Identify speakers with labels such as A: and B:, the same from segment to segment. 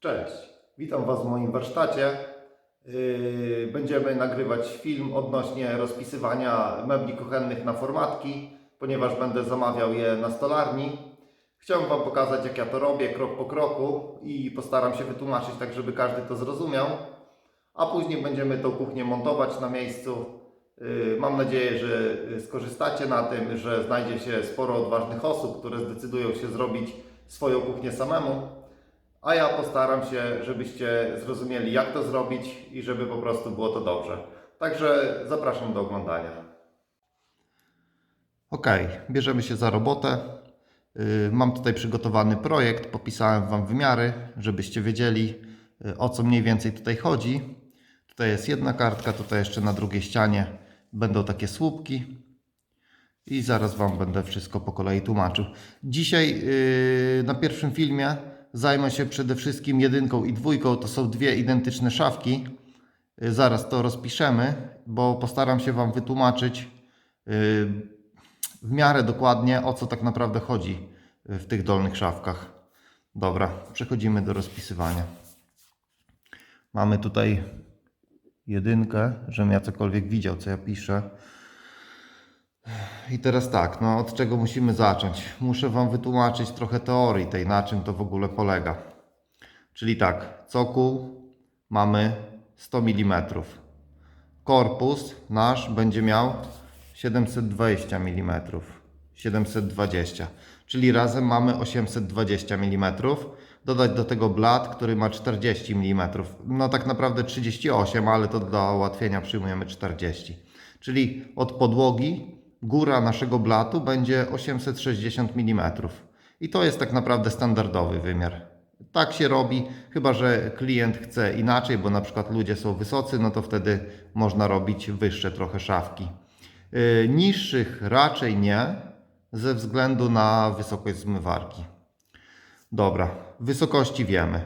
A: Cześć, witam Was w moim warsztacie. Yy, Będziemy nagrywać film odnośnie rozpisywania mebli kuchennych na formatki, ponieważ będę zamawiał je na stolarni. Chciałem Wam pokazać, jak ja to robię krok po kroku i postaram się wytłumaczyć tak, żeby każdy to zrozumiał. A później będziemy tą kuchnię montować na miejscu. Yy, Mam nadzieję, że skorzystacie na tym, że znajdzie się sporo odważnych osób, które zdecydują się zrobić swoją kuchnię samemu. A ja postaram się, żebyście zrozumieli, jak to zrobić i żeby po prostu było to dobrze. Także zapraszam do oglądania. Ok, bierzemy się za robotę. Yy, Mam tutaj przygotowany projekt, popisałem Wam wymiary, żebyście wiedzieli yy, o co mniej więcej tutaj chodzi. Tutaj jest jedna kartka, tutaj jeszcze na drugiej ścianie będą takie słupki. I zaraz Wam będę wszystko po kolei tłumaczył. Dzisiaj yy, na pierwszym filmie zajmę się przede wszystkim jedynką i dwójką. To są dwie identyczne szafki. Yy, zaraz to rozpiszemy, bo postaram się Wam wytłumaczyć yy, w miarę dokładnie o co tak naprawdę chodzi yy, w tych dolnych szafkach. Dobra, przechodzimy do rozpisywania. Mamy tutaj jedynkę, żebym ja cokolwiek widział, co ja piszę. I teraz tak, no od czego musimy zacząć? Muszę Wam wytłumaczyć trochę teorii tej, na czym to w ogóle polega. Czyli tak, cokół mamy 100 mm. Korpus nasz będzie miał 720 mm. 720, czyli razem mamy 820 mm. Dodać do tego blat, który ma 40 mm. No tak naprawdę 38, ale to dla ułatwienia przyjmujemy 40. Czyli od podłogi góra naszego blatu będzie 860 mm. I to jest tak naprawdę standardowy wymiar. Tak się robi, chyba że klient chce inaczej, bo na przykład ludzie są wysocy, no to wtedy można robić wyższe trochę szafki. Yy, niższych raczej nie, ze względu na wysokość zmywarki. Dobra, wysokości wiemy.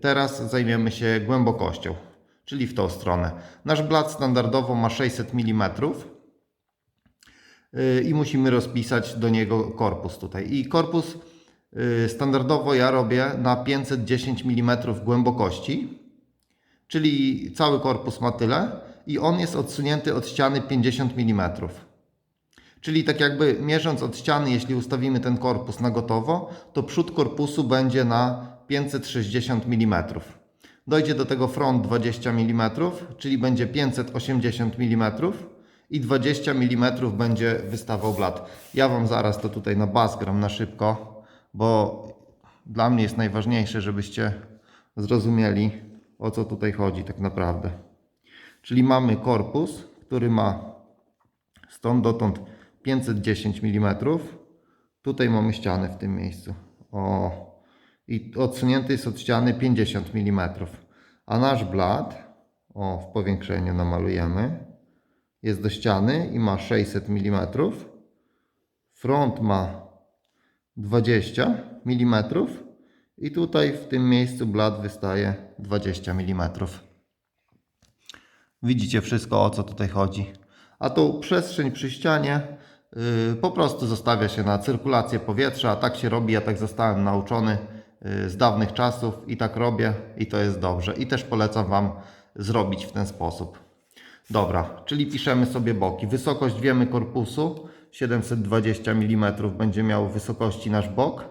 A: Teraz zajmiemy się głębokością, czyli w tą stronę. Nasz blat standardowo ma 600 mm i musimy rozpisać do niego korpus tutaj. I korpus y, standardowo ja robię na 510 mm głębokości, czyli cały korpus ma tyle i on jest odsunięty od ściany 50 mm. Czyli tak jakby mierząc od ściany, jeśli ustawimy ten korpus na gotowo, to przód korpusu będzie na 560 mm. Dojdzie do tego front 20 mm, czyli będzie 580 mm i 20 mm będzie wystawał blat. Ja Wam zaraz to tutaj na bas gram na szybko, bo dla mnie jest najważniejsze, żebyście zrozumieli o co tutaj chodzi tak naprawdę. Czyli mamy korpus, który ma stąd dotąd 510 mm. Tutaj mamy ścianę w tym miejscu. O. I odsunięty jest od ściany 50 mm. A nasz blat, o w powiększeniu namalujemy, jest do ściany i ma 600 mm. Front ma 20 mm. I tutaj w tym miejscu blat wystaje 20 mm. Widzicie wszystko o co tutaj chodzi. A tą przestrzeń przy ścianie yy, po prostu zostawia się na cyrkulację powietrza. Tak się robi, ja tak zostałem nauczony yy, z dawnych czasów i tak robię i to jest dobrze. I też polecam Wam zrobić w ten sposób. Dobra, czyli piszemy sobie boki. Wysokość wiemy korpusu 720 mm będzie miał wysokości nasz bok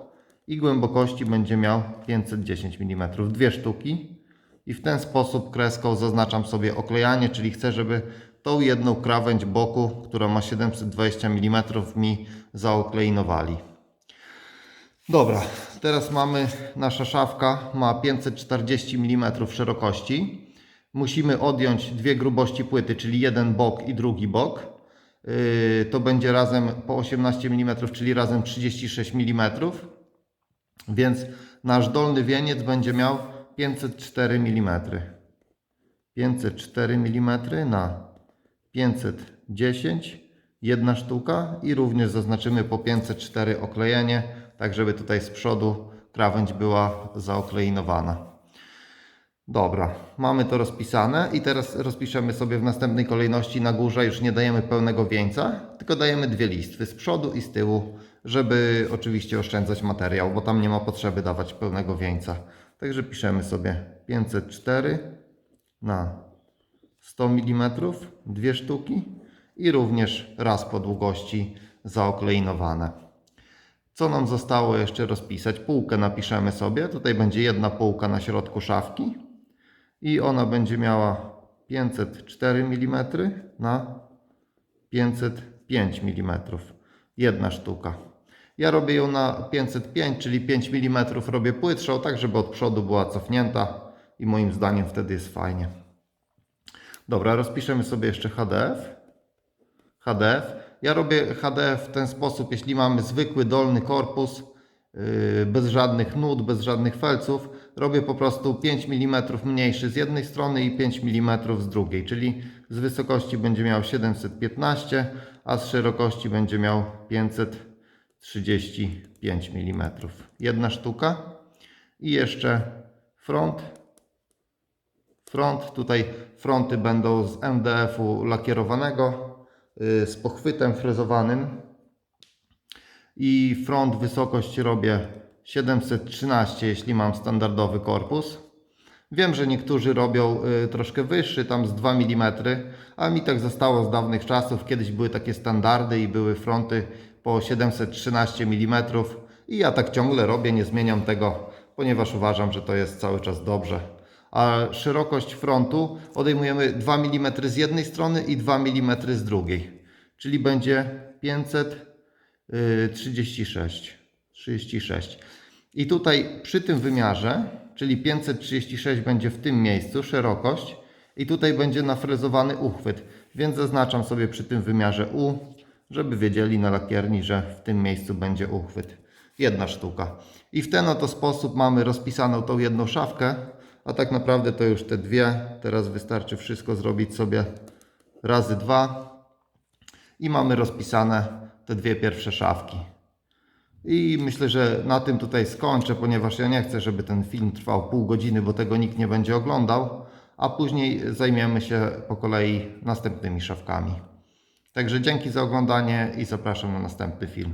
A: i głębokości będzie miał 510 mm. Dwie sztuki. I w ten sposób kreską zaznaczam sobie oklejanie, czyli chcę, żeby tą jedną krawędź boku, która ma 720 mm mi zaokleinowali. Dobra, teraz mamy, nasza szafka ma 540 mm szerokości. Musimy odjąć dwie grubości płyty, czyli jeden bok i drugi bok. Yy, to będzie razem po 18 mm, czyli razem 36 mm. Więc nasz dolny wieniec będzie miał 504 mm. 504 mm na 510, jedna sztuka i również zaznaczymy po 504 oklejenie, tak żeby tutaj z przodu krawędź była zaokleinowana. Dobra, mamy to rozpisane i teraz rozpiszemy sobie w następnej kolejności na górze, już nie dajemy pełnego wieńca, tylko dajemy dwie listwy z przodu i z tyłu, żeby oczywiście oszczędzać materiał, bo tam nie ma potrzeby dawać pełnego wieńca. Także piszemy sobie 504 na 100 mm, dwie sztuki i również raz po długości zaokleinowane. Co nam zostało jeszcze rozpisać? Półkę napiszemy sobie. Tutaj będzie jedna półka na środku szafki i ona będzie miała 504 mm na 505 mm. Jedna sztuka. Ja robię ją na 505, czyli 5 mm robię płytszą, tak żeby od przodu była cofnięta i moim zdaniem wtedy jest fajnie. Dobra, rozpiszemy sobie jeszcze HDF. HDF. Ja robię HDF w ten sposób, jeśli mamy zwykły dolny korpus, yy, bez żadnych nut, bez żadnych felców, robię po prostu 5 mm mniejszy z jednej strony i 5 mm z drugiej, czyli z wysokości będzie miał 715, a z szerokości będzie miał 535 mm. Jedna sztuka i jeszcze front front. Tutaj fronty będą z MDF-u lakierowanego yy, z pochwytem frezowanym. I front wysokość robię 713, jeśli mam standardowy korpus. Wiem, że niektórzy robią y, troszkę wyższy, tam z 2 mm, a mi tak zostało z dawnych czasów. Kiedyś były takie standardy i były fronty po 713 mm i ja tak ciągle robię, nie zmieniam tego, ponieważ uważam, że to jest cały czas dobrze a szerokość frontu odejmujemy 2 mm z jednej strony i 2 mm z drugiej. Czyli będzie 536. 36. I tutaj przy tym wymiarze, czyli 536 będzie w tym miejscu szerokość i tutaj będzie nafrezowany uchwyt. Więc zaznaczam sobie przy tym wymiarze U, żeby wiedzieli na lakierni, że w tym miejscu będzie uchwyt. Jedna sztuka. I w ten oto sposób mamy rozpisaną tą jedną szafkę, a tak naprawdę to już te dwie. Teraz wystarczy wszystko zrobić sobie razy dwa i mamy rozpisane te dwie pierwsze szafki. I myślę, że na tym tutaj skończę, ponieważ ja nie chcę, żeby ten film trwał pół godziny, bo tego nikt nie będzie oglądał, a później zajmiemy się po kolei następnymi szafkami. Także dzięki za oglądanie i zapraszam na następny film.